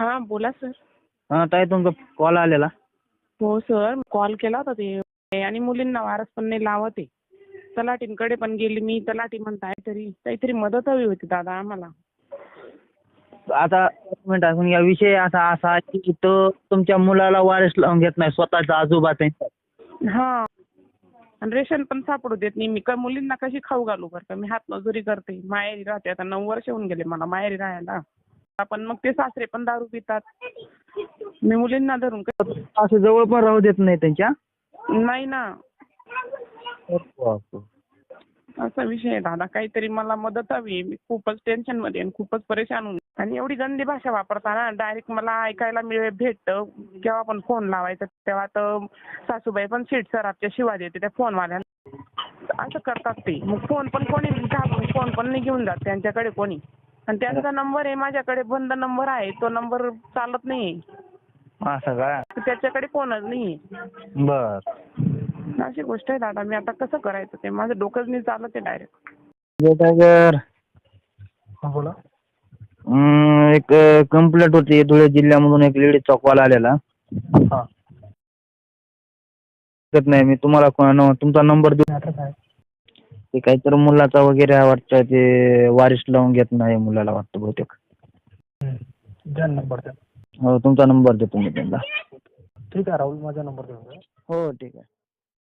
हा बोला सर हां ताई तुमचा कॉल आलेला. हो सर कॉल केला होता ते. आणि मुलींना वारस पण नाही लावत आहे. तलाठींकडे पण गेली मी. तलाठी म्हणताय तरी. काहीतरी मदत हवी होती दादा आम्हाला. आता एक मिनिट असून या विषय असा असा आहे की तो तुमच्या मुलाला वारीस लावून घेत नाही. स्वतःचा आजोबा त्यांचा हा. आणि रेशन पण सापडू देत नाही. मी का मुलींना कशी खाऊ घालू बरं का? मी हातमजुरी करते. माहेरी राहते. आता नऊ वर्ष होऊन गेले मला माहेरी राहायला. पण मग ते सासरे पण दारू पितात. मी मुलींना धरून क- असं जवळ पण राहू देत नाही त्यांच्या? नाही ना. असा विषय आहे दादा. काहीतरी मला मदत हवी मी खूपच टेन्शनमध्ये आहे आणि खूपच परेशान होऊन. आणि एवढी गंदी भाषा वापरताना डायरेक्ट मला ऐकायला मिळ भेटतं. जेव्हा पण फोन लावायचा तेव्हा तर सासूबाई पण सीट सरापच्या शिवा देते त्या फोनवाल्याला असं करतात ते. मग फोन पण कोणी फोन पण नाही घेऊन जात त्यांच्याकडे कोणी. आणि त्यांचा नंबर आहे माझ्याकडे बंद नंबर आहे तो नंबर चालत नाही. असं का त्याच्याकडे फोनच नाही. बर. अशी गोष्ट आहे दादा मी आता कसं करायचं ते? माझं डोकंच नाही चालत आहे डायरेक्ट बोला. एक कंप्लेंट होती धुळे जिल्ह्यामधून एक लेडीजचा कॉल आलेला. हां. नाही मी तुम्हाला कोण- तुमचा नंबर देऊ मॅटर काय? ते काहीतरी मुलाचा वगैरे वाटतं ते वारीस लावून घेत नाही मुलाला वाटतं बहुतेक. हं. द्या नंबर द्या. हो तुमचा नंबर देतो मी त्यांना. ठीक आहे राहुल माझा नंबर देऊन द्या. हो ठीक आहे.